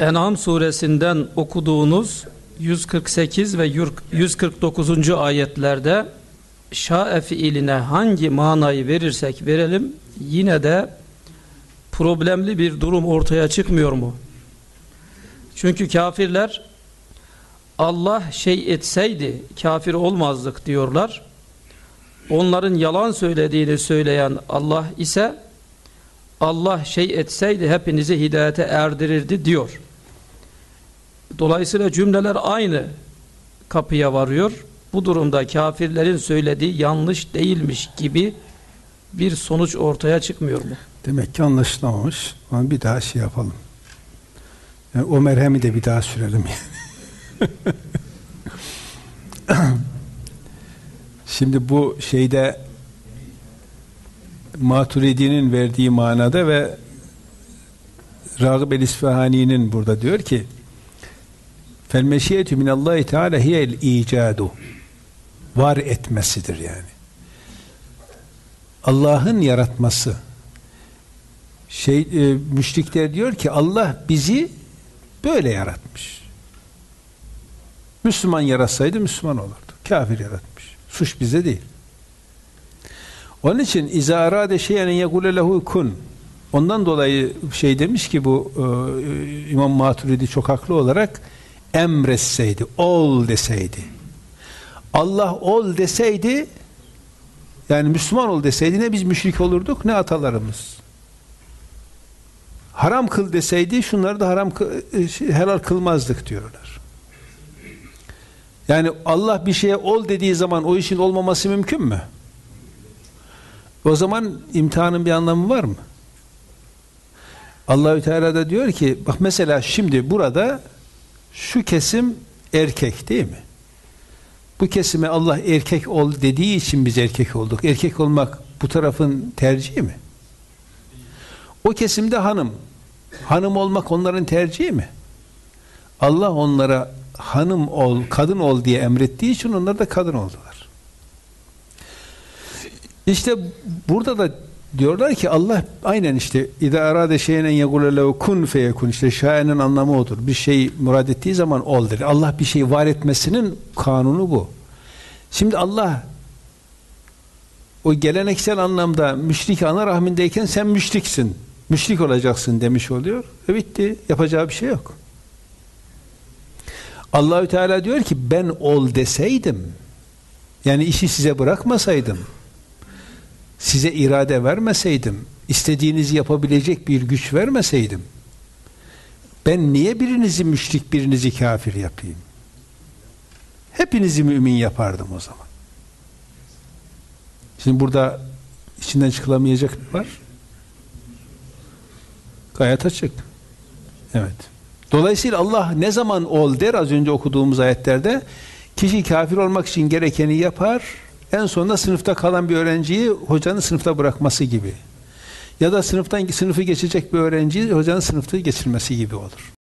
En'am suresinden okuduğunuz 148 ve 149. ayetlerde şa'e fiiline hangi manayı verirsek verelim yine de problemli bir durum ortaya çıkmıyor mu? Çünkü kafirler Allah şey etseydi kafir olmazdık diyorlar. Onların yalan söylediğini söyleyen Allah ise Allah şey etseydi hepinizi hidayete erdirirdi diyor. Dolayısıyla cümleler aynı kapıya varıyor. Bu durumda kafirlerin söylediği yanlış değilmiş gibi bir sonuç ortaya çıkmıyor mu? Demek ki anlaşılamamış. Ama bir daha şey yapalım. Yani o merhemi de bir daha sürelim. Şimdi bu şeyde Maturidi'nin verdiği manada ve Ragıb el-İsfahani'nin burada diyor ki fel meşiyetü minallahi teala hiyel icadu var etmesidir yani. Allah'ın yaratması şey e, müşrikler diyor ki Allah bizi böyle yaratmış. Müslüman yaratsaydı Müslüman olurdu. Kafir yaratmış. Suç bize değil. Onun için izâ arâde şeyen yekule lehu kun Ondan dolayı şey demiş ki bu e, İmam Maturidi çok haklı olarak emretseydi, ol deseydi. Allah ol deseydi yani Müslüman ol deseydi ne biz müşrik olurduk ne atalarımız. Haram kıl deseydi şunları da haram e, şey, helal kılmazdık diyorlar. Yani Allah bir şeye ol dediği zaman o işin olmaması mümkün mü? O zaman imtihanın bir anlamı var mı? Allahü Teala da diyor ki bak mesela şimdi burada şu kesim erkek değil mi? Bu kesime Allah erkek ol dediği için biz erkek olduk. Erkek olmak bu tarafın tercihi mi? O kesimde hanım. Hanım olmak onların tercihi mi? Allah onlara hanım ol, kadın ol diye emrettiği için onlar da kadın oldular. İşte burada da diyorlar ki Allah aynen işte İza arade şeyen yegule lehu kun feyekun işte şayenin anlamı odur. Bir şey murad ettiği zaman ol der. Allah bir şey var etmesinin kanunu bu. Şimdi Allah o geleneksel anlamda müşrik ana rahmindeyken sen müşriksin. Müşrik olacaksın demiş oluyor. E bitti. Yapacağı bir şey yok. Allahü Teala diyor ki ben ol deseydim yani işi size bırakmasaydım size irade vermeseydim, istediğinizi yapabilecek bir güç vermeseydim, ben niye birinizi müşrik, birinizi kafir yapayım? Hepinizi mümin yapardım o zaman. Şimdi burada içinden çıkılamayacak var? Gayet açık. Evet. Dolayısıyla Allah ne zaman ol der az önce okuduğumuz ayetlerde kişi kafir olmak için gerekeni yapar en sonunda sınıfta kalan bir öğrenciyi hocanın sınıfta bırakması gibi. Ya da sınıftan sınıfı geçecek bir öğrenciyi hocanın sınıfta geçirmesi gibi olur.